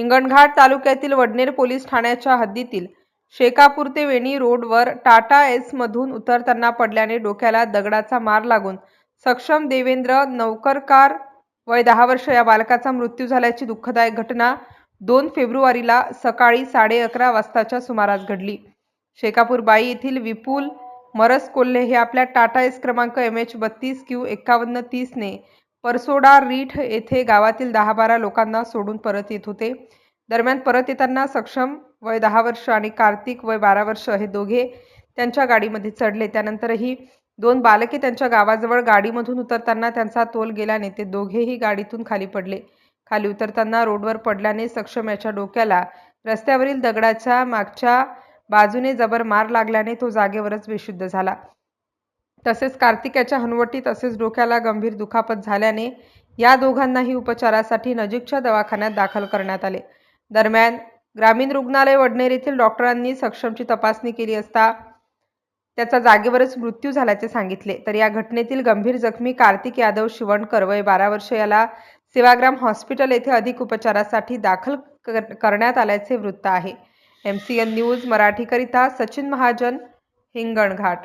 हिंगणघाट तालुक्यातील वडनेर पोलीस ठाण्याच्या हद्दीतील शेकापूर ते वेणी रोडवर टाटा एसमधून उतरताना पडल्याने डोक्याला दगडाचा मार लागून सक्षम देवेंद्र नौकरकार वय दहा वर्ष या बालकाचा मृत्यू झाल्याची दुःखदायक घटना दोन फेब्रुवारीला सकाळी साडे अकरा वाजताच्या सुमारास घडली. शेकापूर बाई येथील विपुल मरस कोल्हे हे आपल्या टाटा एस क्रमांक एम एच बत्तीस क्यू एक्कावन्न तीसने परसोडा रीठ येथे गावातील दहा बारा लोकांना सोडून परत येत होते. दरम्यान परत येताना सक्षम वय दहा वर्ष आणि कार्तिक वय बारा वर्ष हे दोघे त्यांच्या गाडीमध्ये चढले. त्यानंतरही दोन बालके त्यांच्या गावाजवळ गाडीमधून उतरताना त्यांचा तोल गेल्याने ते दोघेही गाडीतून खाली पडले. खाली उतरताना रोडवर पडल्याने सक्षम याच्या डोक्याला रस्त्यावरील दगडाच्या मागच्या बाजूने जबर मार लागल्याने तो जागेवरच बेशुद्ध झाला. तसेच कार्तिक याच्या हनुवटी तसेच डोक्याला गंभीर दुखापत झाल्याने या दोघांनाही उपचारासाठी नजीकच्या दवाखान्यात दाखल करण्यात आले. दरम्यान ग्रामीण रुग्णालय वडनेर येथील डॉक्टरांनी सक्षमची तपासणी केली असता त्याचा जागेवरच मृत्यू झाल्याचे सांगितले. तर या घटनेतील गंभीर जखमी कार्तिक यादव शिवणकर वय बारा वर्ष याला सेवाग्राम हॉस्पिटल येथे अधिक उपचारासाठी दाखल कर- करण्यात आल्याचे वृत्त आहे. एम सी एन न्यूज मराठीकरिता सचिन महाजन हिंगणघाट.